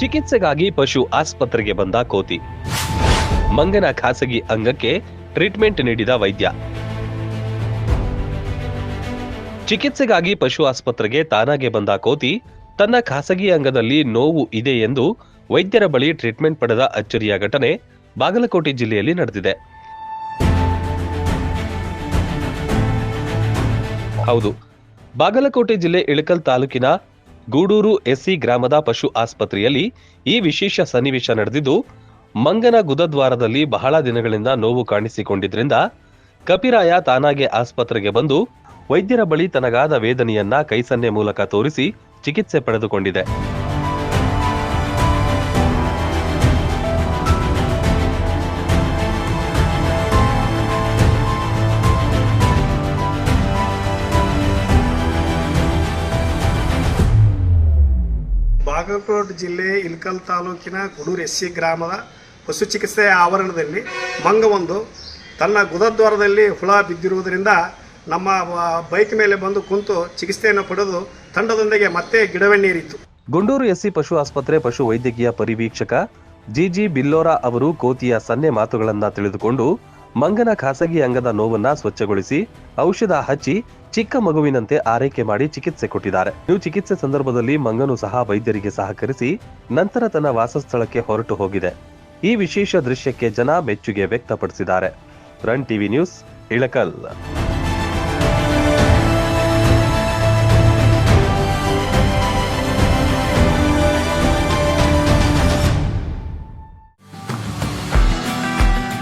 ಚಿಕಿತ್ಸೆಗಾಗಿ ಪಶು ಆಸ್ಪತ್ರೆಗೆ ಬಂದ ಕೋತಿ. ಮಂಗನ ಖಾಸಗಿ ಅಂಗಕ್ಕೆ ಟ್ರೀಟ್ಮೆಂಟ್ ನೀಡಿದ ವೈದ್ಯ. ಚಿಕಿತ್ಸೆಗಾಗಿ ಪಶು ಆಸ್ಪತ್ರೆಗೆ ತಾನಾಗೆ ಬಂದ ಕೋತಿ ತನ್ನ ಖಾಸಗಿ ಅಂಗದಲ್ಲಿ ನೋವು ಇದೆ ಎಂದು ವೈದ್ಯರ ಬಳಿ ಟ್ರೀಟ್ಮೆಂಟ್ ಪಡೆದ ಅಚ್ಚರಿಯ ಘಟನೆ ಬಾಗಲಕೋಟೆ ಜಿಲ್ಲೆಯಲ್ಲಿ ನಡೆದಿದೆ. ಹೌದು, ಬಾಗಲಕೋಟೆ ಜಿಲ್ಲೆ ಇಳಕಲ್ ತಾಲೂಕಿನ ಗೂಡೂರು ಎಸ್ಸಿ ಗ್ರಾಮದ ಪಶು ಆಸ್ಪತ್ರೆಯಲ್ಲಿ ಈ ವಿಶೇಷ ಸನ್ನಿವೇಶ ನಡೆದಿದ್ದು, ಮಂಗನ ಗುದದ್ವಾರದಲ್ಲಿ ಬಹಳ ದಿನಗಳಿಂದ ನೋವು ಕಾಣಿಸಿಕೊಂಡಿದ್ರಿಂದ ಕಪಿರಾಯ ತಾನಾಗೆ ಆಸ್ಪತ್ರೆಗೆ ಬಂದು ವೈದ್ಯರ ಬಳಿ ತನಗಾದ ವೇದನೆಯನ್ನ ಕೈಸನ್ನೆ ಮೂಲಕ ತೋರಿಸಿ ಚಿಕಿತ್ಸೆ ಪಡೆದುಕೊಂಡಿದೆ. ಬಾಗಲಕೋಟೆ ಜಿಲ್ಲೆ ಇಲ್ಕಲ್ ತಾಲೂಕಿನ ಗುಡೂರು ಎಸ್ಸಿ ಗ್ರಾಮದ ಪಶು ಚಿಕಿತ್ಸೆ ಆವರಣದಲ್ಲಿ ಮಂಗವೊಂದು ತನ್ನ ಗುದದ್ವಾರದಲ್ಲಿ ಹುಳ ಬಿದ್ದಿರುವುದರಿಂದ ನಮ್ಮ ಬೈಕ್ ಮೇಲೆ ಬಂದು ಕುಂತು ಚಿಕಿತ್ಸೆಯನ್ನು ಪಡೆದು ತಂಡದೊಂದಿಗೆ ಮತ್ತೆ ಗಿಡವೆಣ್ಣೀರಿತ್ತು. ಗುಂಡೂರು ಎಸ್ಸಿ ಪಶು ಆಸ್ಪತ್ರೆ ಪಶು ವೈದ್ಯಕೀಯ ಪರಿವೀಕ್ಷಕ ಜಿಜಿ ಬಿಲ್ಲೋರಾ ಅವರು ಕೋತಿಯ ಸನ್ನೆ ಮಾತುಗಳನ್ನು ತಿಳಿದುಕೊಂಡು ಮಂಗನ ಖಾಸಗಿ ಅಂಗದ ನೋವನ್ನ ಸ್ವಚ್ಛಗೊಳಿಸಿ ಔಷಧ ಹಚ್ಚಿ ಚಿಕ್ಕ ಮಗುವಿನಂತೆ ಆರೈಕೆ ಮಾಡಿ ಚಿಕಿತ್ಸೆ ಕೊಟ್ಟಿದ್ದಾರೆ. ನೀವು ಚಿಕಿತ್ಸೆ ಸಂದರ್ಭದಲ್ಲಿ ಮಂಗನು ಸಹ ವೈದ್ಯರಿಗೆ ಸಹಕರಿಸಿ ನಂತರ ತನ್ನ ವಾಸಸ್ಥಳಕ್ಕೆ ಹೊರಟು ಹೋಗಿದೆ. ಈ ವಿಶೇಷ ದೃಶ್ಯಕ್ಕೆ ಜನ ಮೆಚ್ಚುಗೆ ವ್ಯಕ್ತಪಡಿಸಿದ್ದಾರೆ. Run TV news Ilkal.